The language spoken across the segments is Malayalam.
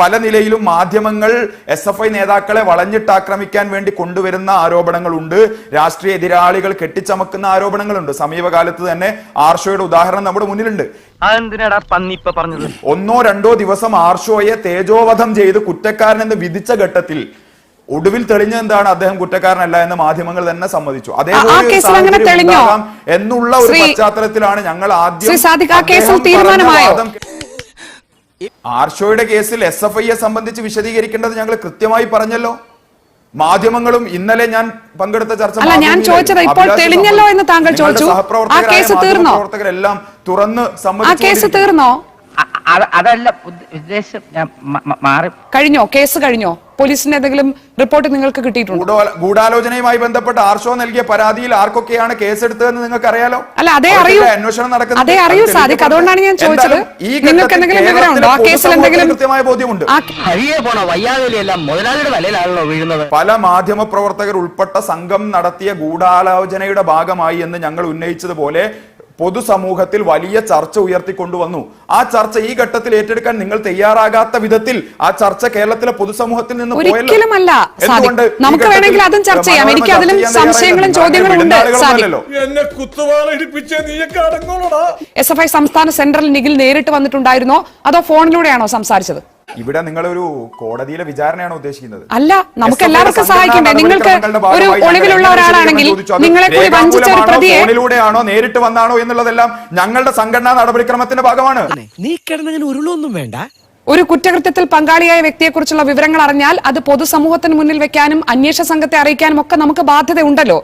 പല നിലയിലും മാധ്യമങ്ങൾ എസ് എഫ് ഐ നേതാക്കളെ വളഞ്ഞിട്ടാക്രമിക്കാൻ വേണ്ടി കൊണ്ടുവരുന്ന ആരോപണങ്ങളുണ്ട്. രാഷ്ട്രീയ എതിരാളികൾ കെട്ടിച്ചമക്കുന്ന ആരോപണങ്ങളുണ്ട്. സമീപകാലത്ത് തന്നെ ആർഷോയുടെ ഉദാഹരണം നമ്മുടെ മുന്നിലുണ്ട്. ഒന്നോ രണ്ടോ ദിവസം ആർഷോയെ തേജോവധം ചെയ്ത് കുറ്റക്കാരനെന്ന് വിധിച്ച ഘട്ടത്തിൽ ഒടുവിൽ തെളിഞ്ഞ എന്താണ്? അദ്ദേഹം കുറ്റക്കാരനല്ല എന്ന് മാധ്യമങ്ങൾ തന്നെ സമ്മതിച്ചു. അതേപോലെ ആ ഒരു അങ്ങനെ തെളിഞ്ഞോ? എന്നുള്ള ഒരു പശ്ചാത്തലത്തിലാണ് ഞങ്ങൾ ആദ്യം തീരുമാനമായോ? ആർഷോയുടെ കേസിൽ എസ് എഫ് ഐയെ സംബന്ധിച്ച് വിശദീകരിക്കേണ്ടത് ഞങ്ങൾ കൃത്യമായി പറഞ്ഞല്ലോ മാധ്യമങ്ങളും ഇന്നലെ ഞാൻ പങ്കെടുത്ത ചർച്ച അല്ല, ഞാൻ ചോദിച്ചത് ഇപ്പോൾ തെളിഞ്ഞല്ലോ എന്ന് താങ്കൾ ചോദിച്ചു. ആ കേസ് തീർന്നോ? മാധ്യമപ്രവർത്തകരെല്ലാം തുറന്ന് ആ കേസ്. തീർന്നോ അതല്ല ഉദ്ദ- ഉദ്ദേശം ഞാൻ മാറി. കഴിഞ്ഞോ? കേസ് കഴിഞ്ഞോ? പോലീസിന്റെ എന്തെങ്കിലും റിപ്പോർട്ട് നിങ്ങൾക്ക് കിട്ടിയിട്ടുണ്ട്? ഗൂഢാ- ഗൂഢാലോചനയുമായി ബന്ധപ്പെട്ട് ആർഷോ നൽകിയ പരാതിയിൽ ആർക്കൊക്കെയാണ് കേസ് കേസെടുത്തതെന്ന് നിങ്ങൾക്ക് അറിയാലോ അല്ല അതേ അറിയൂ. അന്വേഷണം നടക്കുന്നത് അതേ അറിയൂ സാധിക്കും. സാദിഖ് അതുകൊണ്ടാണ് ഞാൻ ചോദിച്ചത്. നിങ്ങൾക്ക് എന്തെങ്കിലും വിവരമുണ്ടോ? ആ കേസിൽ എന്തെങ്കിലും കൃത്യമായ ബോധ്യമുണ്ട്. വീഴുന്നത്. പല മാധ്യമ പ്രവർത്തകർ ഉൾപ്പെട്ട സംഘം നടത്തിയ ഗൂഢാലോചനയുടെ ഭാഗമായി എന്ന് ഞങ്ങൾ ഉന്നയിച്ചതുപോലെ പൊതുസമൂഹത്തിൽ വലിയ ചർച്ച ഉയർത്തിക്കൊണ്ടുവന്നു. ആ ചർച്ച ഈ ഘട്ടത്തിൽ ഏറ്റെടുക്കാൻ നിങ്ങൾ തയ്യാറാകാത്ത വിധത്തിൽ ആ ചർച്ച കേരളത്തിലെ പൊതുസമൂഹത്തിൽ നിന്ന് പോയല്ലോ. എന്തുകൊണ്ട് നമുക്ക് വേണമെങ്കിൽ അതും ചർച്ച ചെയ്യാം. എനിക്ക് അതിലും സംശയങ്ങളും ചോദ്യങ്ങളും ഉണ്ട്, എസ് എഫ് ഐ സംസ്ഥാന സെൻട്രൽ നിഖിൽ നേരിട്ട് വന്നിട്ടുണ്ടായിരുന്നോ? അതോ ഫോണിലൂടെയാണോ സംസാരിച്ചത്? ഇവിടെ നിങ്ങൾ ഒരു കോടതിയിലെ വിചാരണയാണോ ഉദ്ദേശിക്കുന്നത്? അല്ല നമുക്ക് എല്ലാവർക്കും സഹായിക്കണ്ടേ. നിങ്ങൾക്ക് ഒരു ഒളിവിലുള്ള ഒരാളാണെങ്കിൽ നിങ്ങളെ കൂടി വഞ്ചിച്ച ഒരു പ്രതിയെ പ്രതിയെ ഫോണിലൂടെയാണോ നേരിട്ട് വന്നാണോ എന്നുള്ളതെല്ലാം ഞങ്ങളുടെ സംഘടനാ നടപടിക്രമത്തിന്റെ ഭാഗമാണ്. നീ കിടന്നങ്ങനെ ഉരുളൊന്നും വേണ്ട. ഒരു കുറ്റകൃത്യത്തിൽ പങ്കാളിയായ വ്യക്തിയെക്കുറിച്ചുള്ള വിവരങ്ങൾ അറിഞ്ഞാൽ അത് പൊതുസമൂഹത്തിന് മുന്നിൽ വെക്കാനും അന്വേഷണ സംഘത്തെ അറിയിക്കാനും ഒക്കെ നമുക്ക് ബാധ്യതയുണ്ടല്ലോ.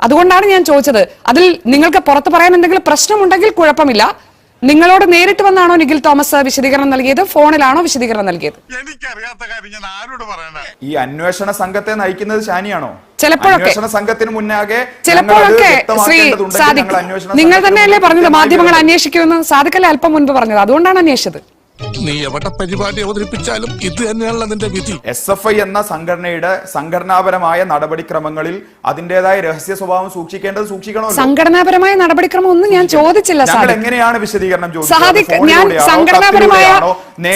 അതുകൊണ്ടാണ് ഞാൻ ചോദിച്ചത്. അതിൽ നിങ്ങൾക്ക് പുറത്ത് പറയാൻ എന്തെങ്കിലും പ്രശ്നമുണ്ടെങ്കിൽ കുഴപ്പമില്ല. നിങ്ങളോട് നേരിട്ട് വന്നാണോ നിഖിൽ തോമസ് വിശദീകരണം നൽകിയത്? ഫോണിലാണോ വിശദീകരണം നൽകിയത്? എനിക്കറിയാത്ത കാര്യം ഞാൻ ആരോട് പറയണേ ഈ അന്വേഷണ സംഘത്തെ നയിക്കുന്നത് ഷാനിയാണോ ചിലപ്പോഴൊക്കെ. സംഘത്തിന് മുന്നാകെ ചിലപ്പോഴൊക്കെ ശ്രീ സാദിഖ് നിങ്ങൾ തന്നെയല്ലേ പറഞ്ഞത് മാധ്യമങ്ങൾ അന്വേഷിക്കുമെന്ന്? സാദിഖല്ലേ അല്പം മുൻപ് പറഞ്ഞത്. അതുകൊണ്ടാണ് അന്വേഷിച്ചത്. നീ എവിടെ പരിപാടി അവതരിപ്പിച്ചാലും ഇത് തന്നെയാണല്ലോ നിന്റെ വിധി. എസ് എഫ് ഐ എന്ന സംഘടനയുടെ സംഘടനാപരമായ നടപടിക്രമങ്ങളിൽ അതിന്റേതായ രഹസ്യ സ്വഭാവം സൂക്ഷിക്കേണ്ടത് സൂക്ഷിക്കണോ സംഘടനാപരമായ നടപടിക്രമം ഒന്നും ഞാൻ ചോദിച്ചില്ല ഞങ്ങൾ എങ്ങനെയാണ് വിശദീകരണം സാദിഖ് ഞാൻ സംഘടനാപരമായ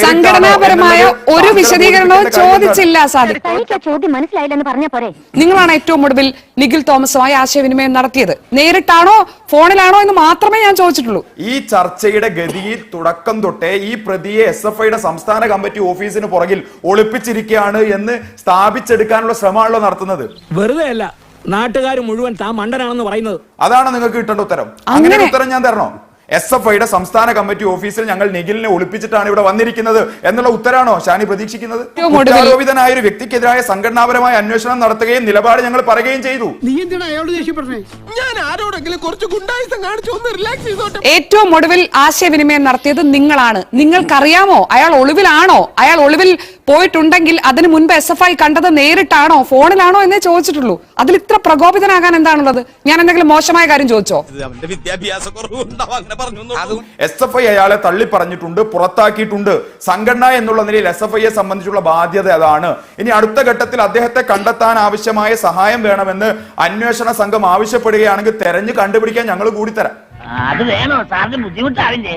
സംഘടനാപരമായ ഒരു വിശദീകരണവും ചോദിച്ചില്ല സാദിഖ്. തനിക്ക് ആ ചോദ്യം മനസ്സിലായില്ലെന്ന് പറഞ്ഞ പോരെ? നിങ്ങളാണ് ഏറ്റവും ഒടുവിൽ നിഖിൽ തോമസുമായി ആശയവിനിമയം നടത്തിയത്. നേരിട്ടാണോ ഫോണിലാണോ എന്ന് മാത്രമേ ഞാൻ ചോദിച്ചിട്ടുള്ളൂ. ഈ ചർച്ചയുടെ ഗതിയിൽ തുടക്കം തൊട്ടേ ഈ പ്രതിയെ എസ് എഫ് ഐയുടെ സംസ്ഥാന കമ്മിറ്റി ഓഫീസിന് പുറകിൽ ഒളിപ്പിച്ചിരിക്കുകയാണ് എന്ന് സ്ഥാപിച്ചെടുക്കാനുള്ള ശ്രമമാണല്ലോ നടത്തുന്നത്. വെറുതെ അല്ല. നാട്ടുകാർ മുഴുവൻ താ മണ്ടനാണെന്ന് പറയുന്നത്. അതാണ് നിങ്ങൾക്ക് കിട്ടേണ്ട ഉത്തരം. അങ്ങനെ അങ്ങനെ- ഉത്തരം ഞാൻ തരണോ? എസ് എഫ് ഐയുടെ സംസ്ഥാന കമ്മിറ്റി ഓഫീസിൽ ഞങ്ങൾ നിഖിലിനെ ഒളിപ്പിച്ചിട്ടാണ് ഇവിടെ വന്നിരിക്കുന്നത് എന്നുള്ള ഉത്തരാണോ ഷാനി പ്രതീക്ഷിക്കുന്നത്? ആരോപിതനായ കുറ്റാരോപിതനായ ഒരു വ്യക്തിക്കെതിരായ സംഘടനാപരമായ അന്വേഷണം നടത്തുകയും നിലപാട് ഞങ്ങൾ പറയുകയും ചെയ്തു. നീ എന്തിനാ അയാളോട് ദേഷ്യപ്പെടുന്നേ? ഞാൻ ആരോടെങ്കിലും കുറച്ച് ഗുണ്ടായുസം കാണിച്ചു റിലാക്സ് ചെയ്തോട്ടെ. ഏറ്റവും ഒടുവിൽ ആശയവിനിമയം നടത്തിയത് നിങ്ങളാണ്. നിങ്ങൾക്കറിയാമോ അയാൾ ഒളിവിലാണോ? അയാൾ ഒളിവിൽ പോയിട്ടുണ്ടെങ്കിൽ അതിന് മുൻപ് എസ് എഫ് ഐ കണ്ടത് നേരിട്ടാണോ? ഫോണിലാണോ എന്നേ ചോദിച്ചിട്ടുള്ളൂ. അതിൽ ഇത്ര പ്രകോപിതനാകാൻ എന്താണുള്ളത്? ഞാൻ എന്തെങ്കിലും മോശമായ കാര്യം ചോദിച്ചോ? എസ് എഫ് ഐ അയാളെ തള്ളി പറഞ്ഞിട്ടുണ്ട് പുറത്താക്കിയിട്ടുണ്ട്. സംഘടന എന്നുള്ള നിലയിൽ എസ് എഫ് ഐയെ സംബന്ധിച്ചുള്ള ബാധ്യത അതാണ്. ഇനി അടുത്ത ഘട്ടത്തിൽ അദ്ദേഹത്തെ കണ്ടെത്താൻ ആവശ്യമായ സഹായം വേണമെന്ന് അന്വേഷണ സംഘം ആവശ്യപ്പെടുകയാണെങ്കിൽ തെരഞ്ഞു കണ്ടുപിടിക്കാൻ ഞങ്ങൾ കൂടി തരാം. അത് വേണോ? സാറിന് ബുദ്ധിമുട്ടാവില്ലേ?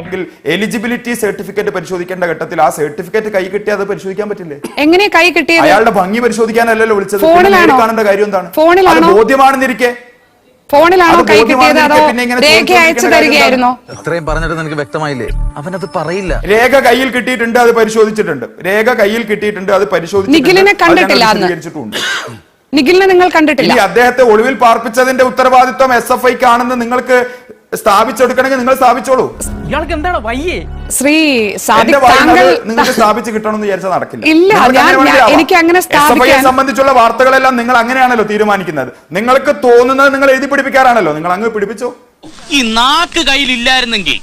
എലിജിബിലിറ്റി സർട്ടിഫിക്കറ്റ് പരിശോധിക്കേണ്ട ഘട്ടത്തിൽ ആ സർട്ടിഫിക്കറ്റ് കൈ കിട്ടിയ അത് പരിശോധിക്കാൻ പറ്റില്ലേ? എങ്ങനെ കൈ കിട്ടിയത്? അയാളുടെ ഭംഗി പരിശോധിക്കാനല്ലല്ലോ വിളിച്ചത്. ഫോണിലാണോ? കാണേണ്ട കാര്യം എന്താണ്? ഫോണിലാണോ? അത് ബോധ്യമാണെന്നിരിക്കെ. ഫോണിലാണോ അത് കൈ കിട്ടിയത്? അതോ രേഖ അയച്ചു തരികയായിരുന്നോ? ഇത്രയും പറഞ്ഞിട്ട് നിനക്ക് വ്യക്തമായില്ലേ? അവനത് പറയില്ല. രേഖ കയ്യിൽ കിട്ടിയിട്ടുണ്ട് അത് പരിശോധിച്ചിട്ടുണ്ട്. രേഖ കയ്യിൽ കിട്ടിയിട്ടുണ്ട് അത് പരിശോധിച്ചിട്ടുണ്ട്. നിഖിലിനെ അത് കണ്ടിട്ടില്ല നിഖിലിനെ നിങ്ങൾ കണ്ടിട്ടില്ല. അദ്ദേഹത്തെ ഒളിവിൽ പാർപ്പിച്ചതിന്റെ ഉത്തരവാദിത്വം എസ് എഫ് ഐക്ക് ആണെന്ന് നിങ്ങൾക്ക് സ്ഥാപിച്ചെടുക്കണമെങ്കിൽ നിങ്ങൾ സ്ഥാപിച്ചോളൂ. ഇയാൾക്ക് എന്താണ് വയ്യേ? ശ്രീ സാദിഖ് താങ്കൾ നിങ്ങൾക്ക് സ്ഥാപിച്ച് കിട്ടണമെന്ന് വിചാരിച്ചാൽ നടക്കില്ല. ഇല്ല, ഞാൻ-. എനിക്ക് അങ്ങനെ സ്ഥാപിക്കാൻ- സംബന്ധിച്ചുള്ള വാർത്തകളെല്ലാം നിങ്ങൾ അങ്ങനെയാണല്ലോ തീരുമാനിക്കുന്നത്. നിങ്ങൾക്ക് തോന്നുന്നത് നിങ്ങൾ എഴുതി പിടിപ്പിക്കാറാണല്ലോ. നിങ്ങൾ അങ്ങ് പിടിപ്പിച്ചോ? ഈ നാക്ക് കയ്യിലില്ലായിരുന്നെങ്കിൽ